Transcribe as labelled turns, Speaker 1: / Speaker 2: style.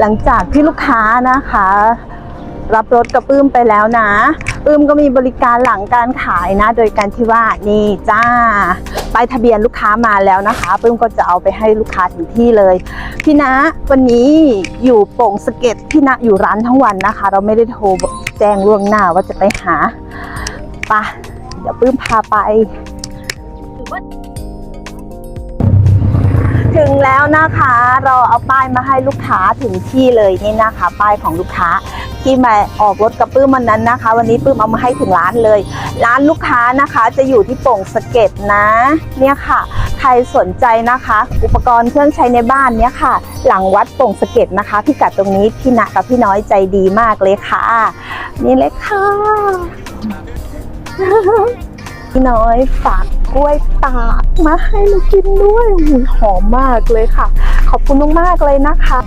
Speaker 1: หลังจากที่ลูกค้านะคะ รับรถกับปื้มไปแล้วนะ ปื้มก็มีบริการหลังการขายนะ โดยการที่ว่านี่จ้าป้ายทะเบียนลูกค้ามาแล้วนะคะ ปื้มก็จะเอาไปให้ลูกค้าถึงที่เลย พี่นะวันนี้อยู่โป่งสเก็ดพี่นะอยู่ร้านทั้งวันนะคะ เราไม่ได้โทรแจ้งล่วงหน้าว่าจะไปหาปะเดี๋ยวปื้มพาไป แล้วนะคะ เราเอาป้ายมาให้ลูกค้าถึงที่เลยนี่นะคะ ป้ายของลูกค้าที่มาออกรถกับปื้มวันนั้นนะคะ วันนี้ปื้มเอามาให้ถึงร้านเลย ร้านลูกค้านะคะจะอยู่ที่โป่งสะเก็ดนะ เนี่ยค่ะ ใครสนใจนะคะ อุปกรณ์เครื่องใช้ในบ้านเนี่ยค่ะ หลังวัดโป่งสะเก็ดนะคะพิกัดตรงนี้พี่ณะกับพี่น้อยใจดีมากเลยค่ะ นี่เลยค่ะ น้อยฝากกล้วยตากมาให้เรากินด้วยอุ๊ยหอมมากเลยค่ะ ขอบคุณมากๆเลยนะคะ